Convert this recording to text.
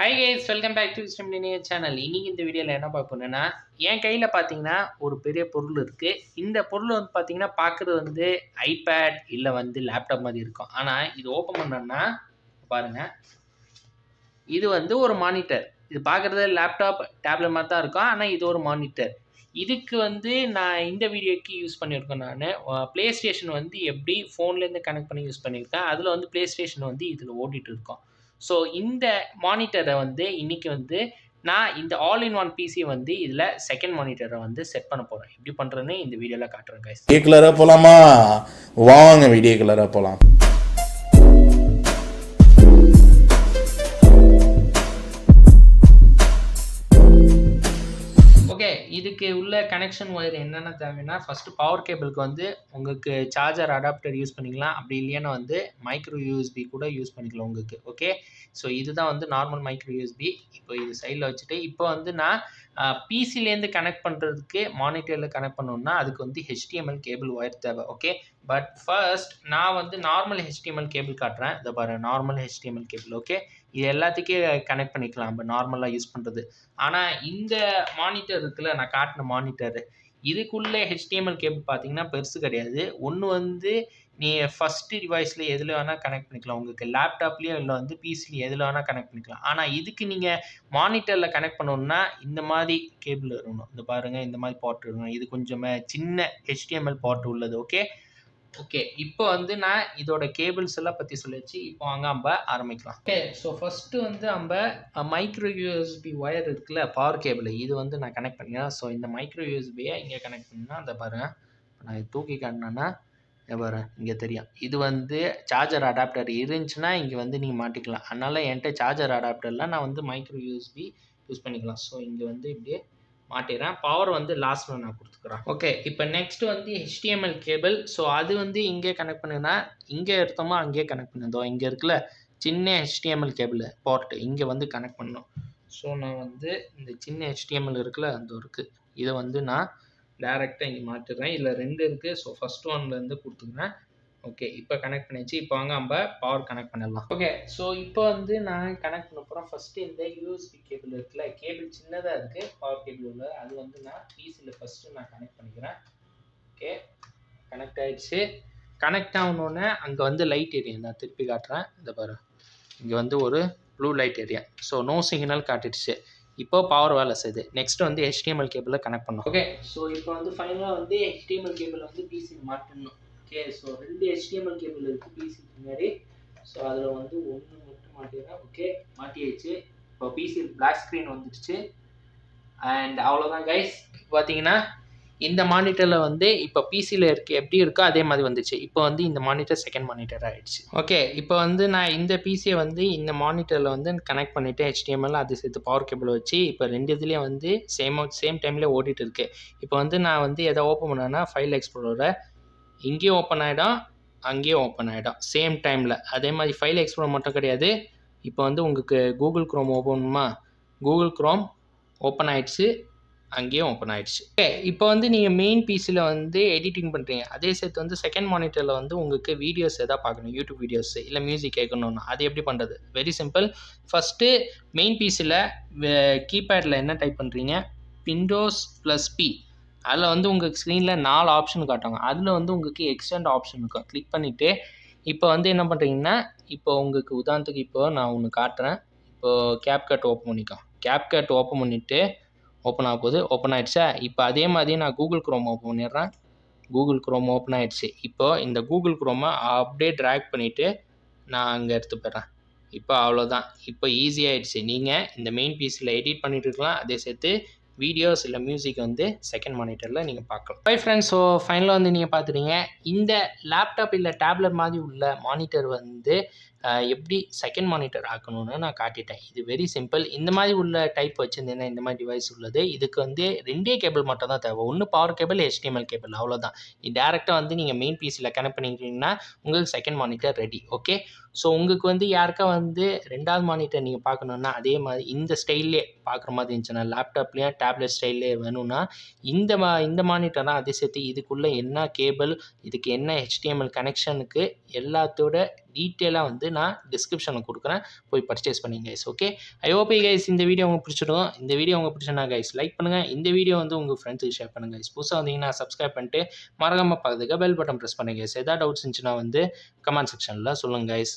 Hi guys welcome back to wisdom linear channel இன்னைக்கு இந்த வீடியோவில் என்ன பார்க்க என் கையில் பார்த்தீங்கன்னா ஒரு பெரிய பொருள் இருக்குது இந்த பொருள் வந்து பார்த்தீங்கன்னா பார்க்குறது வந்து ஐபேட் இல்லை வந்து லேப்டாப் மாதிரி இருக்கும். ஆனால் இது ஓப்பன் பண்ணோம்னா பாருங்க. இது வந்து ஒரு மானிட்டர் இது பார்க்குறது லேப்டாப் டேப்லெட் மாதிரி தான் இருக்கும். ஆனால் இது ஒரு மானிட்டர் இதுக்கு வந்து நான் இந்த வீடியோக்கு யூஸ் பண்ணியிருக்கேன் நான். ப்ளே ஸ்டேஷன் வந்து எப்படி ஃபோன்லேருந்து கனெக்ட் பண்ணி யூஸ் பண்ணியிருக்கேன் அதில் வந்து ப்ளே ஸ்டேஷன் வந்து இதில் ஓடிட்டு இருக்கோம். ஸோ இந்த மானிட்டரை வந்து இன்றைக்கி வந்து நான் இந்த ஆல் இன் ஒன் பிசி வந்து இதில் செகண்ட் மானிட்டரை வந்து செட் பண்ண போகிறேன் எப்படி பண்ணுறேன்னு இந்த வீடியோவில் காட்டுறேன் கைஸ் வீடியோ கலராக போகலாமா வாங்க வீடியோ கலராக போகலாம் ஓகே இதுக்கு உள்ள கனெக்ஷன் ஒயர் என்னென்ன தேவைன்னா ஃபஸ்ட்டு பவர் கேபிளுக்கு வந்து உங்களுக்கு சார்ஜர் அடாப்டர் யூஸ் பண்ணிக்கலாம். அப்படி இல்லைன்னா வந்து மைக்ரோ யூஎஸ்பி கூட யூஸ் பண்ணிக்கலாம் உங்களுக்கு. ஓகே ஸோ இதுதான் வந்து நார்மல் மைக்ரோ யூஎஸ்பி இப்போ இது சைடில் வச்சுட்டு இப்போ வந்து நான் பிசிலேருந்து கனெக்ட் பண்ணுறதுக்கு மானிட்டரில் கனெக்ட் பண்ணணும்னா அதுக்கு வந்து ஹெச்டிஎம்எல் கேபிள் ஒயர் தேவை. ஓகே பட் ஃபர்ஸ்ட் நான் வந்து நார்மல் ஹெச்டிஎம்எல் கேபிள் காட்டுறேன். இதை பாருங்கள் நார்மல் ஹெச்டிஎம்எல் கேபிள் ஓகே இது எல்லாத்துக்கும் கனெக்ட் பண்ணிக்கலாம். நம்ம நார்மலாக யூஸ் பண்ணுறது ஆனால் இந்த மானிட்டர் இருக்குல்ல நான் காட்டின மானிட்டர் இதுக்குள்ளே ஹெச்டிஎம்எல் கேபிள் பார்த்தீங்கன்னா பெருசு கிடையாது. ஒன்று வந்து நீ ஃபஸ்ட்டு டிவைஸில் எதில் வேணால் கனெக்ட் பண்ணிக்கலாம். உங்களுக்கு லேப்டாப்லேயோ இல்லை வந்து பிசிலையும் எதில் வேணால் கனெக்ட் பண்ணிக்கலாம். ஆனால் இதுக்கு நீங்கள் மானிட்டரில் கனெக்ட் பண்ணணுன்னா இந்த மாதிரி கேபிள் இருக்கணும் இந்த பாருங்கள் இந்த மாதிரி பாட் இருக்கணும் இது கொஞ்சம் சின்ன ஹெச்டிஎம்எல் பாட் உள்ளது ஓகே ஓகே இப்போ வந்து நான் இதோட கேபிள்ஸ் எல்லாம் பற்றி சொல்லிடுச்சு இப்போ அங்கே நம்ம ஆரம்பிக்கலாம். ஓகே ஸோ ஃபஸ்ட்டு வந்து நம்ம மைக்ரோ யூஎஸ்பி ஒயர் இருக்குல்ல பவர் கேபிள் இது வந்து நான் கனெக்ட் பண்ணிக்கிறேன் ஸோ இந்த மைக்ரோ யூஎஸ்பியை இங்கே கனெக்ட் பண்ணால் அந்த பாருங்க. இப்போ நான் இது தூக்கி காட்டினேன்னா பாரு இங்கே தெரியும். இது வந்து சார்ஜர் அடாப்டர் இருந்துச்சுன்னா இங்கே வந்து நீங்கள் மாட்டிக்கலாம். அதனால் என்கிட்ட சார்ஜர் அடாப்டர்லாம் நான் வந்து மைக்ரோ யூஎஸ்பி யூஸ் பண்ணிக்கலாம். ஸோ இங்கே வந்து இப்படியே மாட்டிடுறேன். பவர் வந்து லாஸ்ட்டில் நான் கொடுத்துக்குறேன். ஓகே இப்போ நெக்ஸ்ட் வந்து ஹெச்டிஎம்எல் கேபிள் ஸோ அது வந்து இங்கே கனெக்ட் பண்ணுன்னா இங்கே எடுத்தோமா அங்கேயே கனெக்ட் பண்ணுதோ? இங்கே இருக்குல்ல சின்ன ஹெச்டிஎம்எல் கேபிள் போர்ட்டு இங்கே வந்து கனெக்ட் பண்ணணும். ஸோ நான் வந்து இந்த சின்ன ஹெச்டிஎம்எல் இருக்குல்ல அந்த இருக்குது இதை வந்து நான் டேரெக்டாக இங்கே மாட்டிடுறேன். இதில் ரெண்டு இருக்குது ஸோ ஃபஸ்ட் ஒன்லேருந்து கொடுத்துக்கிறேன். ஓகே இப்போ கனெக்ட் பண்ணியாச்சு. இப்போ வாங்க நம்ம பவர் கனெக்ட் பண்ணிடலாம். ஓகே ஸோ இப்போ வந்து நான் கனெக்ட் பண்ண போகிறோம் ஃபஸ்ட்டு இந்த யூஎஸ்பி கேபிள் இருக்குல்ல கேபிள் சின்னதாக இருக்குது பவர் கேபிள் உள்ள. அது வந்து நான் பிசியில் ஃபஸ்ட்டு நான் கனெக்ட் பண்ணிக்கிறேன். ஓகே கனெக்ட் ஆகிடுச்சு கனெக்ட் ஆகணுன்னே அங்கே வந்து லைட் ஏரியா நான் திருப்பி காட்டுறேன். இந்த பாரு இங்கே வந்து ஒரு blue light area so no signal காட்டிடுச்சு. இப்போ பவர் வேலை செய்யுது. நெக்ஸ்ட் வந்து ஹெச்டிஎம்எல் கேபிளில் கனெக்ட் பண்ணணும். ஓகே ஸோ இப்போ வந்து ஃபைனலாக வந்து ஹெச்டிஎம்எல் கேபிள் வந்து பிசி மாட்டணும் ஓகே ஸோ ரெண்டு ஹெச்டிஎம்எல் கேபிள் இருக்குது பிசிக்கு முன்னாடி. ஸோ அதில் வந்து ஒன்று மட்டும் மாட்டிடுறேன் ஓகே மாட்டியாச்சு. இப்போ பிசி பிளாக் ஸ்க்ரீன் வந்துடுச்சு. அண்ட் அவ்வளோதான் கைஸ் பார்த்தீங்கன்னா இந்த மானிட்டரில் வந்து இப்போ பிசியில் இருக்குது எப்படி இருக்கோ அதே மாதிரி வந்துச்சு. இப்போ வந்து இந்த மானிட்டர் செகண்ட் மானிட்டர் ஆகிடுச்சு ஓகே இப்போ வந்து நான் இந்த பிசியை வந்து இந்த மானிட்டரில் வந்து கனெக்ட் பண்ணிவிட்டு ஹெச்டிஎம்எல் அது சேர்த்து பவர் கேபிள் வச்சு இப்போ ரெண்டு இதுலேயும் வந்து சேம் சேம் டைம்லேயே ஓடிட்டு இருக்கு. இப்போ வந்து நான் வந்து எதை ஓப்பன் பண்ணேன்னா ஃபைல் எக்ஸ்ப்ளோரை இங்கேயும் ஓப்பன் ஆகிடும் அங்கேயும் ஓப்பன் ஆகிடும் சேம் டைமில் அதே மாதிரி ஃபைல் எக்ஸ்ப்ளோர் மட்டும் கிடையாது. இப்போ வந்து உங்களுக்கு கூகுள் க்ரோம் ஓப்பனுமா கூகுள் க்ரோம் ஓப்பன் ஆகிடுச்சு அங்கேயும் ஓப்பன் ஆகிடுச்சு ஓகே இப்போ வந்து நீங்கள் மெயின் பிசியில் வந்து எடிட்டிங் பண்ணுறீங்க அதே சேர்த்து வந்து செகண்ட் மானிட்டரில் வந்து உங்களுக்கு வீடியோஸ் எதாவது பார்க்கணும். யூடியூப் வீடியோஸ் இல்லை மியூசிக் கேட்கணும்னு. அது எப்படி பண்ணுறது வெரி சிம்பிள் ஃபஸ்ட்டு மெயின் பிசியில் கீபேடில் என்ன டைப் பண்ணுறீங்க விண்டோஸ் ப்ளஸ் பி அதில் வந்து உங்கள் ஸ்க்ரீனில் நாலு ஆப்ஷன் காட்டுவாங்க. அதில் வந்து உங்களுக்கு எக்ஸ்டெண்ட் ஆப்ஷன் இருக்கும். கிளிக் பண்ணிவிட்டு இப்போ வந்து என்ன பண்ணுறீங்கன்னா இப்போ உங்களுக்கு உதாரணத்துக்கு இப்போ நான் ஒன்று காட்டுறேன். இப்போது கேப் கட் ஓப்பன் பண்ணிக்கோ கேப் கட் ஓப்பன் பண்ணிவிட்டு ஓப்பன் ஆக போகுது ஓப்பன் ஆகிடுச்சா இப்போ அதே மாதிரி நான் கூகுள் க்ரோம் ஓப்பன் பண்ணிடுறேன். கூகுள் க்ரோம் ஓப்பன் ஆகிடுச்சு இப்போ இந்த கூகுள் க்ரோமை அப்படியே ட்ராக் பண்ணிவிட்டு நான் அங்கே எடுத்து போயிடுறேன். இப்போ அவ்வளோதான் இப்போ ஈஸியாகிடுச்சு நீங்கள் இந்த மெயின் பீஸில் எடிட் பண்ணிகிட்டு இருக்கலாம். அதே சேர்த்து வீடியோஸ் இல்லை மியூசிக் வந்து செகண்ட் மானிட்டரில் நீங்கள் பார்க்கலாம். ஃபைவ் ஃப்ரெண்ட்ஸ் ஸோ ஃபைனலாக வந்து நீங்கள் பார்த்துறீங்க இந்த லேப்டாப் இல்லை டேப்லெட் மாதிரி உள்ள மானிட்டர் வந்து எப்படி செகண்ட் மானிட்டர் ஆக்கணும்னு நான் காட்டிட்டேன். இது வெரி சிம்பிள் இந்த மாதிரி உள்ள டைப் வச்சுருந்தீங்கன்னா இந்த மாதிரி டிவைஸ் உள்ளது. இதுக்கு வந்து ரெண்டே கேபிள் மட்டும் தான் தேவை. ஒன்று பவர் கேபிள் ஹெச்டிஎம்எல் கேபிள் அவ்வளோதான் இது டேரெக்டாக வந்து நீங்கள் மெயின் பிசியில் கனெக்ட் பண்ணிக்கிட்டீங்கன்னா உங்களுக்கு second monitor ready okay so உங்களுக்கு வந்து யாருக்கா வந்து ரெண்டாவது மானிட்டர் நீங்கள் பார்க்கணுன்னா அதே மாதிரி இந்த ஸ்டைல்லே பார்க்குற மாதிரி இருந்துச்சுன்னா லேப்டாப்லேயும் டேப்லெட் ஸ்டைல்லே வேணும்னா இந்த மா இந்த மானிட்டர் தான் அதே சேர்த்து இதுக்குள்ளே என்ன கேபிள் இதுக்கு என்ன ஹெச்டிஎம்எல் கனெக்ஷனுக்கு எல்லாத்தோட டீட்டெயிலாக வந்து நான் டிஸ்கிரிப்ஷனில் கொடுக்குறேன். போய் பர்ச்சேஸ் பண்ணிங்க guys okay I hope guys இந்த வீடியோ உங்களுக்கு பிடிச்சிடும் இந்த வீடியோ உங்களுக்கு பிடிச்சிருந்தா கைஸ் லைக் பண்ணுங்கள் இந்த வீடியோ வந்து உங்கள் ஃப்ரெண்ட்ஸுக்கு ஷேர் பண்ணுங்கள் கைஸ் புதுசாக வந்தீங்கன்னா சப்ஸ்கிரைப் பண்ணிட்டு மறக்காமல் பார்க்குறதுக்கு பெல் பட்டன் ப்ரெஸ் பண்ணுங்க கைஸ் எதாவது டவுட்ஸ் இருந்துச்சுன்னா வந்து கமெண்ட் செக்ஷனில் சொல்லுங்கள் கைஸ்